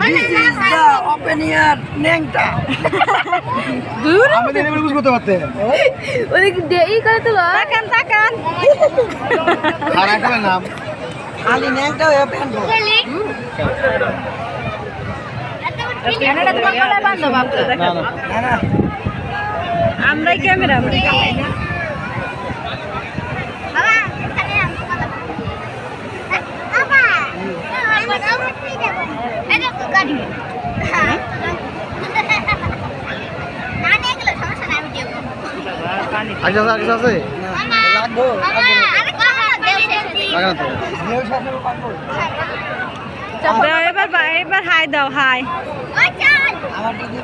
This is the open ear ন্যাংটা দূর আমাদের এবার বুঝ করতে পারতে ওদিকে দেই করে তো তাকান তাকান আর একটা নাম খালি ন্যাংটা হয়ে প্যান্ট ক্যামেরা তোমার গলায় বাঁধো বাপটা না না না না আমরাই ক্যামেরা আমরা আচ্ছা আছে আচ্ছা আছে। লাগবো এবার এবার হাই দাও হাই। আমার দিদি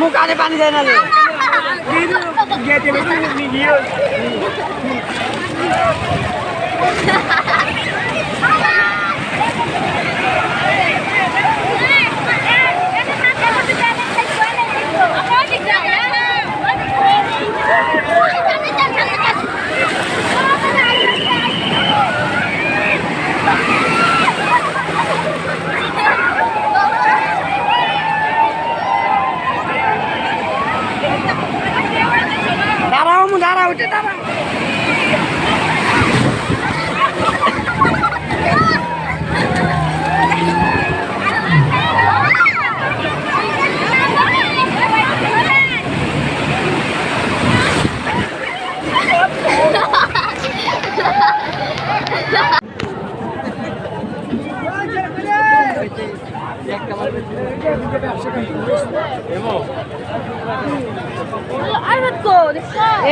আমু কানে পানি দেয় না রে দাঁড়াও আমু দাঁড়াও উঠে দাঁড়াও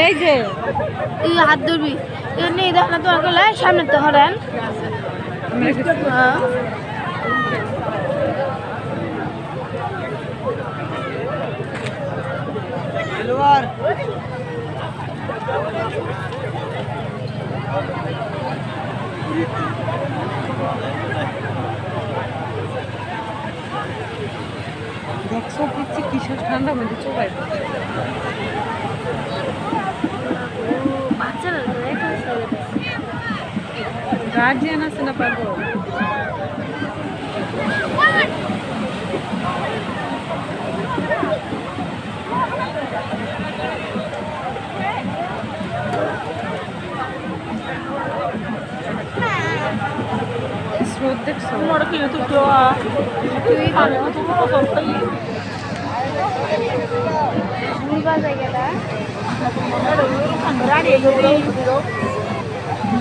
এই যে এই হাত ধরবি? এমনি দেখ না তোমার গলায় সামনে তো হরেন হ্যাঁ। দেখছ পিচ্ছি কিসের ঠান্ডা মধ্যে চোখায় বাচ্চারা তো একা ছেড়ে দেয়। গার্জিয়ান আছে না পাবো স্রোত দেখছ ভুল বাজায় গেলা ছবিটা দাও দাঁড়া ছবি দিলো এলে একুশলে মাকে আইতে বোঝা যায়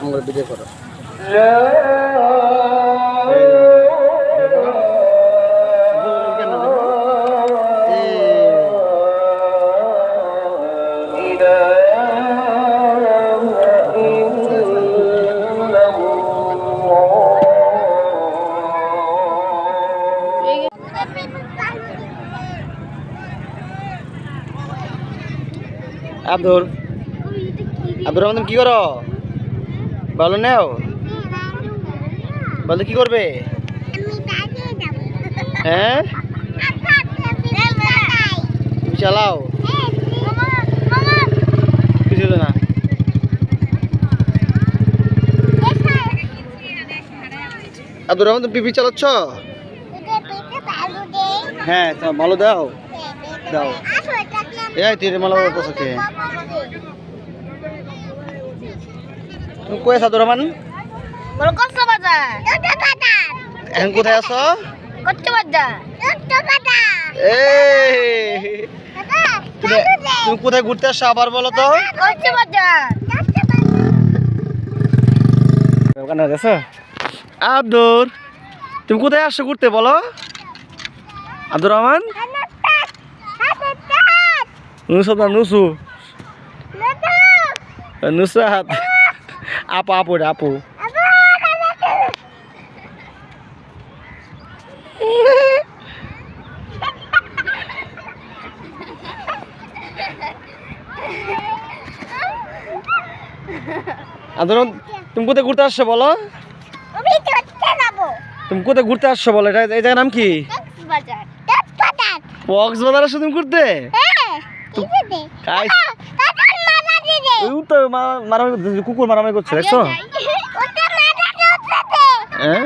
আমরা বিজয় করো আব্দুর আব্দুর রহমান কি করো? ভালো নেও? বলতে কি করবে? হ্যাঁ? তুমি চালাও। কিছু না। আব্দুর রহমান তুমি পিপি চালাচ্ছ? হ্যাঁ ভালো দাও। দাও। এই তুই মালা বলতেছ কে তুমি কই আছো আব্দুর রহমান এখন কোথায় আছো? কত বাজার এই তুমি কোথায় ঘুরতে আসছো আবার বলো তো? আব্দুর তুমি কোথায় আসছো ঘুরতে বলো? আব্দুর রহমান? নুসুত না নুসু নুসরাত। আপু আপু আপু রহমান তুমি কোথায় ঘুরতে আসছো বলো তুমি কোথায় ঘুরতে আসছো বলো এটা এই জায়গার নাম কি বাজার কক্সবাজার আসছো তুমি ঘুরতে তো মা- মারামারি করছে, কুকুর মারামারি করছে দেখছ? হ্যাঁ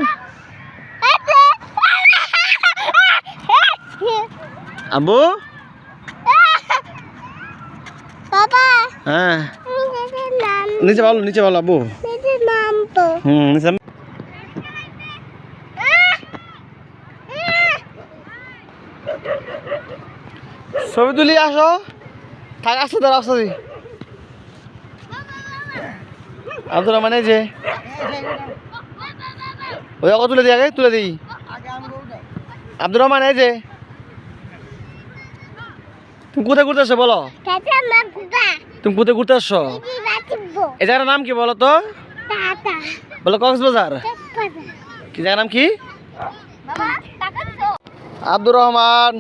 বাবা। হ্যাঁ। নিচে ভালো নিচে ভালো হুম নিচে ছবি তুলি আসো। থাক আসতে দাঁড়া আসতে দি আব্দুর রহমান এই যে? ওই অক তুলে দিই আগে তুলে দিই। আব্দুর রহমান এই যে। তুমি কোথায় ঘুরতে আসছো বলো? তুমি কোথায় ঘুরতে আসছো? এই জায়গার নাম কি বলো তো? বলো কক্সবাজার। কি জায়গার নাম কি? আব্দুর রহমান।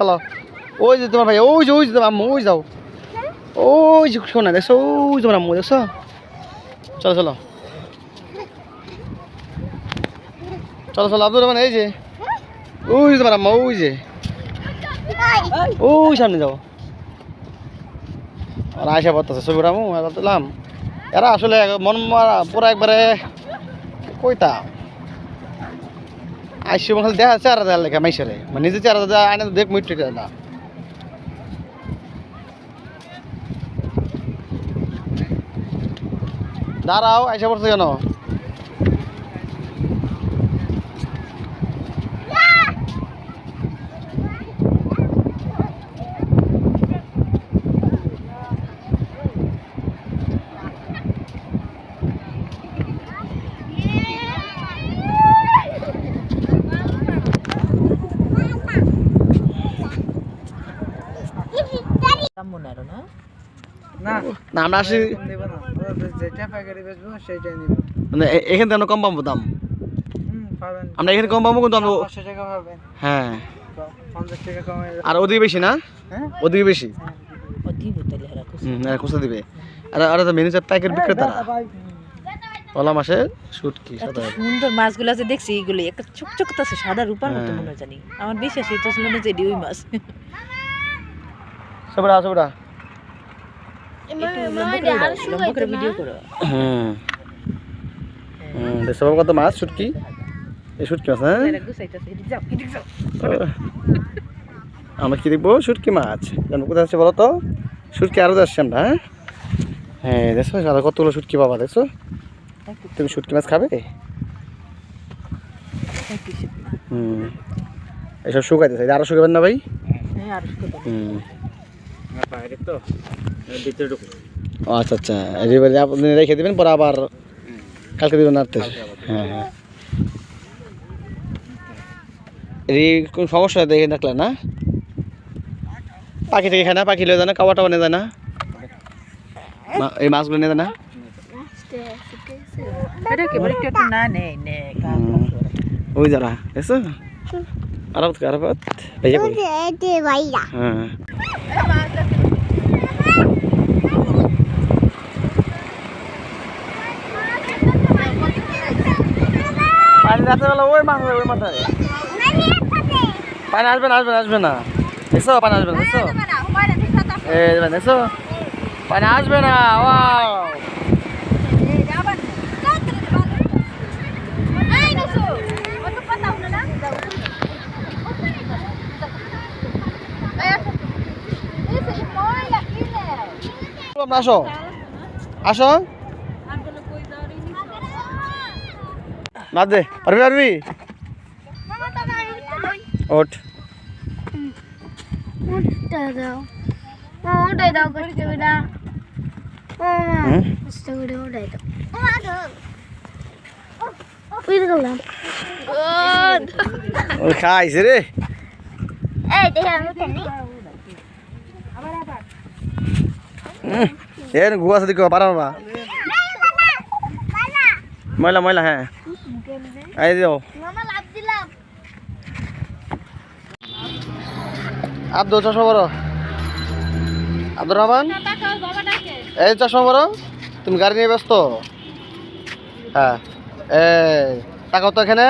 চলো ওই তোমার ভাই, ওই যে ওই যে আম্মু, ওই যাও। ওই যে, শোনা, দেখছ? ওই তোমার আম্মু, দেখছ? চলো চলো। চলো চলো, আব্দুর রহমান, এই যে। ওই যে তোমার আম্মা, ওই যে। ওই সামনে যাও। আয়সা পড়তেছে ছবি রামু এরা আসলে মন পুরো একবারে কইতা? আইসি খালি দেখা চেহারা দেওয়ার লেখা মাইসারে। মানে নিজে চার আইনে তো দেখ মুইটে না। দাঁড়াও, আইসা পড়ছে কেন না না আমরা আসি। মানে এখান থেকে কম পাবো দাম? আমরা এখানে কম পাবো কিন্তু আমরা হ্যাঁ। আর ওদিকে বেশি না? হ্যাঁ? ওদিকে বেশি? অধিক হেরা আর খুঁজতে দিবে। আর আর মেনু চাপ প্যাকেট বিক্রেতারা? পলা মাসে শুটকি সুন্দর মাছগুলো আছে দেখছি এগুলো একটা চোখ আছে সাদা রূপার মতো হ্যাঁ। মনে জানি। আমার বিশ্বাস এটা মনে হয় যে ওই মাছ। সবরা সবরা। বাবু কত মাছ? শুটকি এই শুটকি মাছ হ্যাঁ? এরা গুছাইতেছে এদিক যাও এদিক যাও। আমরা কি দেখব? শুটকি মাছ। জানো কোথায় আছে বলো তো? শুটকি আরও যাচ্ছি আমরা হ্যাঁ? হ্যাঁ দেখছ সাদা কতগুলো শুটকি বাবা দেখছ? তুমি শুটকি মাছ খাবে? হুম। এসব শুকাইতেছে এটা আরও শুকাবেন না ভাই? হ্যাঁ আর হুম। বাইরে তো ভিতরে ঢুকো আচ্ছা আচ্ছা। এবারে আপনি রেখে দেবেন পরে আবার কালকে দেবেন নাড়তে হ্যাঁ হ্যাঁ। এই কোন সমস্যা দেখে রাখলেন না? পাখি থেকে খায় না পাখি লয়ে যায় না কাওয়া টাওয়া নিয়ে যায় না? এই মাছগুলো নিয়ে যায় না। ওই যারা দেখছ আরাফত আরাফত? ভাইয়া হ্যাঁ। পানি রাতে বেলা ওই মাছ ওই মাথায়। পানি আসবে না আসবে না আসবে না। দেখছ পানি আসবে না এই দেখবেন দেখছ পানি আসবে না ওয়াও। তোমরা আসো। আসো। না দে পারবি পারবি? ওঠ। খাইছে রে। এই দেখে আমি এ সাথে কেউ পারা না ময়লা ময়লা হ্যাঁ। এই দিও চশমা বড় আব্দুর রহমান? এই চশমা বড় তুমি গাড়ি নিয়ে ব্যস্ত? হ্যাঁ। তাকাও তো এখানে?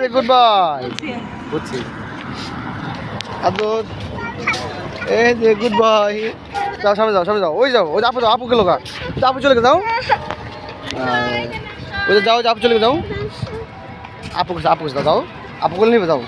যে গুড বয় বুঝছি। আব্দুল। এই যে গুড বাই যাও সামনে যাও সামনে যাও। ওই যাও ওই আপু যাও আপুকে লোকা। আপু চলে গে যাও। ওই যে যাও আপু চলে যাও। আপু আপু যাও যাও। আপু গুলো নিবে যাও।